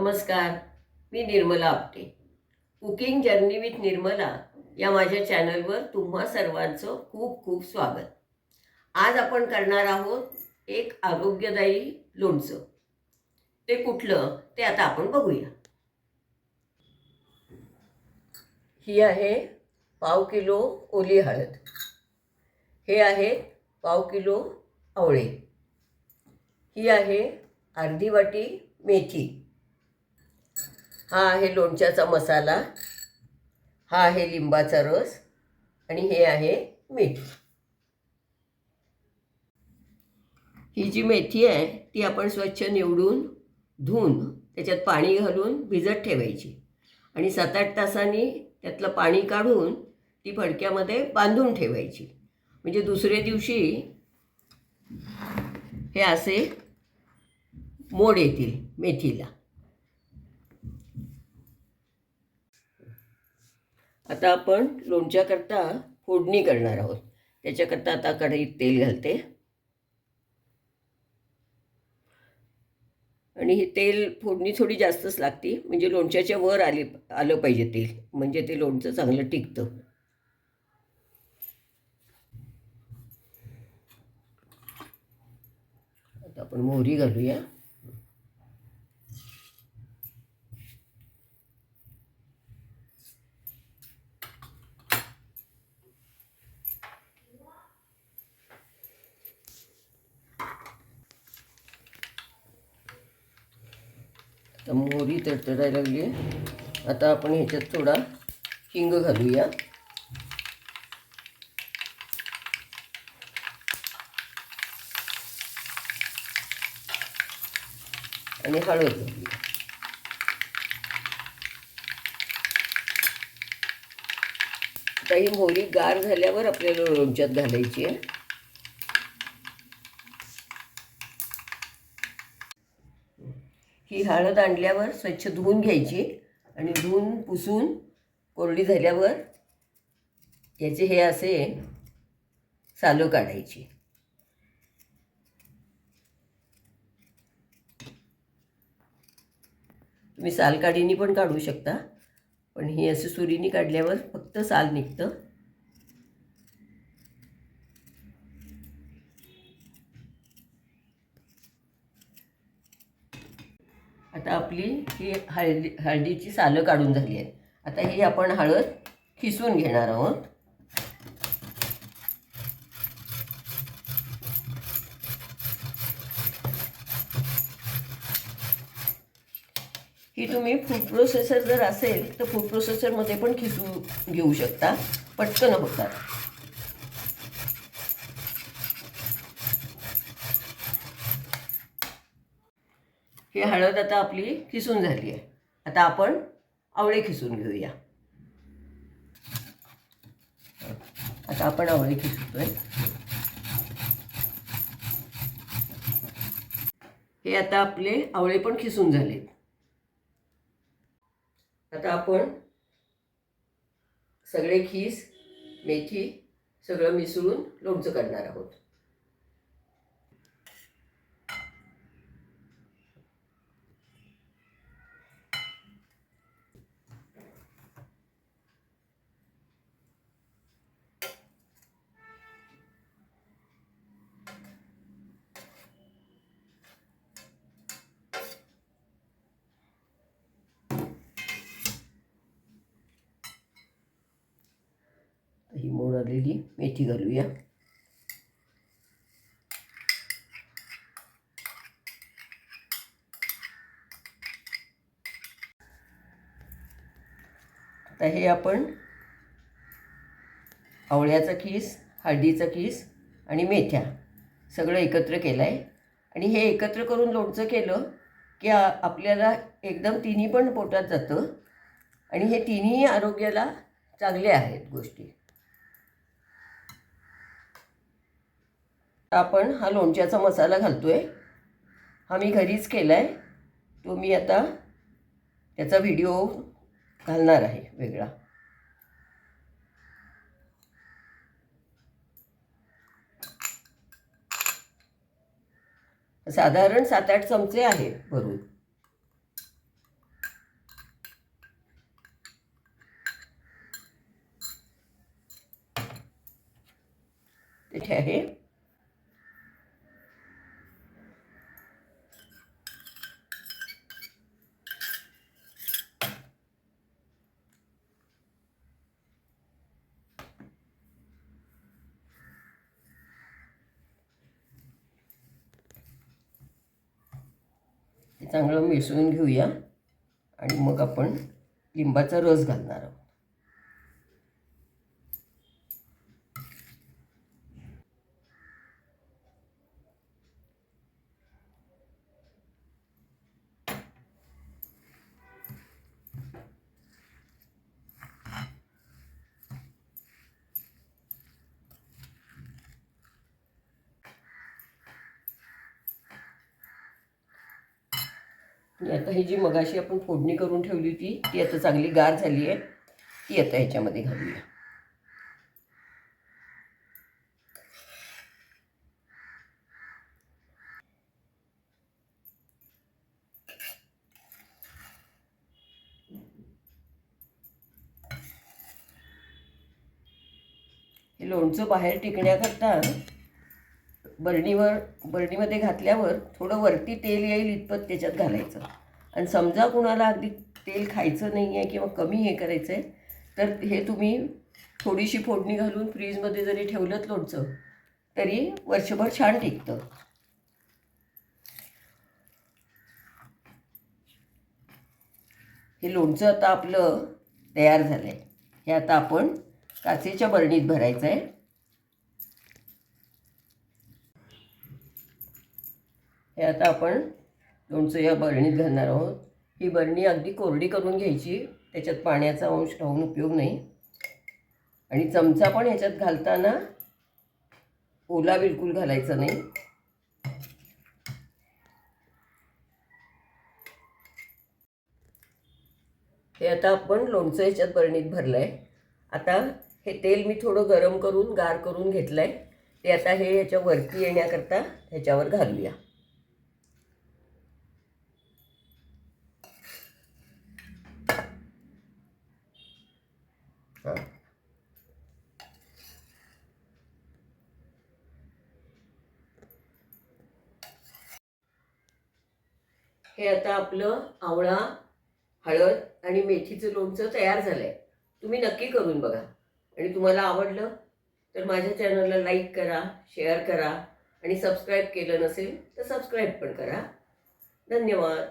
नमस्कार मी Nirmala Apte. Cooking journey with Nirmala या माझ्या चॅनलवर तुम्हा सर्वांचं खूप खूप स्वागत. आज आपण करणार आहोत एक आरोग्यदायी लोणचं. ते कुठलं ते आता आपण बघूया. ही आहे पाव किलो ओली हळद. हे आहे पाव किलो आवळे. ही आहे अर्धी वाटी मेथी. हा आहे लोणच्याचा मसाला हा आहे लिंबाचा रस आणि हे आहे मीठ. ही जी मेथी आहे ती आपण स्वच्छ निवडून धुवून त्याच्यात पाणी घालून भिजत ठेवायची. आणि सात आठ तासांनी त्यातलं पाणी काढून ती फडक्यामध्ये बांधून ठेवायची. म्हणजे दुसऱ्या दिवशी हे असे मोड येतील मेथीला. आता आपण लोणच्याकरता फोडणी करणार आहोत. त्याच्याकरता आता कढईत तेल घालते. आणि हे तेल फोडणी थोडी जास्तच लागते. म्हणजे लोणच्याच्या वर आली आलं पाहिजे तेल. म्हणजे ते लोणचं चांगलं टिकतं. आता आपण मोहरी घालूया. आता मोहरी तडतडायला लागली आहे. आता आपण ह्याच्यात थोडा हिंग घालूया. आणि हळद घालूया. आता ही मोहरी गार झाल्यावर आपल्याला लोणच्यात घालायची आहे ही हळद आणल्यावर स्वच्छ धुवून घ्यायची आणि धुवून पुसून कोरडी झाल्यावर याचे हे असे सालो काढायची. तुम्ही सालकाडीनी पण काढू शकता पण ही असं सुरीनी काढल्यावर फक्त साल निघतं. आता आपली ही हळदी हळदीची सालं काढून झाली आहे आता ही आपण हळद खिसून घेणार आहोत. ही तुम्ही फूड प्रोसेसर जर असेल तर फूड प्रोसेसरमध्ये पण खिसू घेऊ शकता. पटकन होतात ही हळद आता आपली खिसून झाली आहे. आता आपण आवळे खिसून घेऊया. आता आपण आवळे खिसतोय. हे आता आपले आवळे पण खिसून झालेत. आता आपण सगळे खीस मेथी सगळं मिसळून लोणचं करणार आहोत. ही मोड आलेली मेथी घालूया. आता हे आपण आवळ्याचा खीस हळदीचा खीस आणि मेथ्या सगळं एकत्र केलं आहे आणि हे एकत्र करून लोणचं केलं की आपल्याला एकदम तिन्ही पण पोटात जातं. आणि हे तिन्ही आरोग्याला चांगले आहेत गोष्टी. आपण हा लोणच्याचा मसाला घालतो आहे हा मी घरीच केला आहे तो मी आता त्याचा व्हिडिओ घालणार आहे वेगळा. साधारण सात आठ चमचे आहे भरून. ठीक आहे. चांगलं मिसळून घेऊया. आणि मग आपण लिंबाचा रस घालणार आहोत. आणि आता ही जी मगाशी आपण फोडणी करून ठेवली होती ती आता चांगली गार झाली आहे. ती आता ह्याच्यामध्ये घालूया. हे लोणचं बाहेर टिकण्याकरता बरणीवर बरणीमध्ये घातल्यावर थोडं वरती तेल येईल इतपत त्याच्यात घालायचं. आणि समजा कुणाला अगदी तेल खायचं नाही आहे किंवा कमी हे करायचं आहे तर हे तुम्ही थोडीशी फोडणी घालून फ्रीजमध्ये जरी ठेवलं लोणचं तरी वर्षभर छान टिकतं. हे लोणचं आता आपलं तयार झालं आहे हे आता आपण काचेच्या बरणीत भरायचं आहे हे आता आपण लोणचं या बरणीत घालणार आहोत. ही बरणी अगदी कोरडी करून घ्यायची. त्याच्यात पाण्याचा अंश राहून उपयोग नाही. आणि चमचा पण ह्याच्यात घालताना ओला बिलकुल घालायचा नाही. हे आता आपण लोणचं ह्याच्यात बरणीत भरलं आहे आता हे तेल मी थोडं गरम करून गार करून घेतलं आहे ते आता हे ह्याच्या वरती येण्याकरता ह्याच्यावर घालूया. हां हे आता आपलं आवळा हळद आणि मेथीचं लोणचं तयार झालं आहे तुम्ही नक्की करून बघा. आणि तुम्हाला आवडलं तर माझ्या चॅनलला लाईक करा शेअर करा आणि सबस्क्राईब केलं नसेल तर सबस्क्राईब पण करा. धन्यवाद.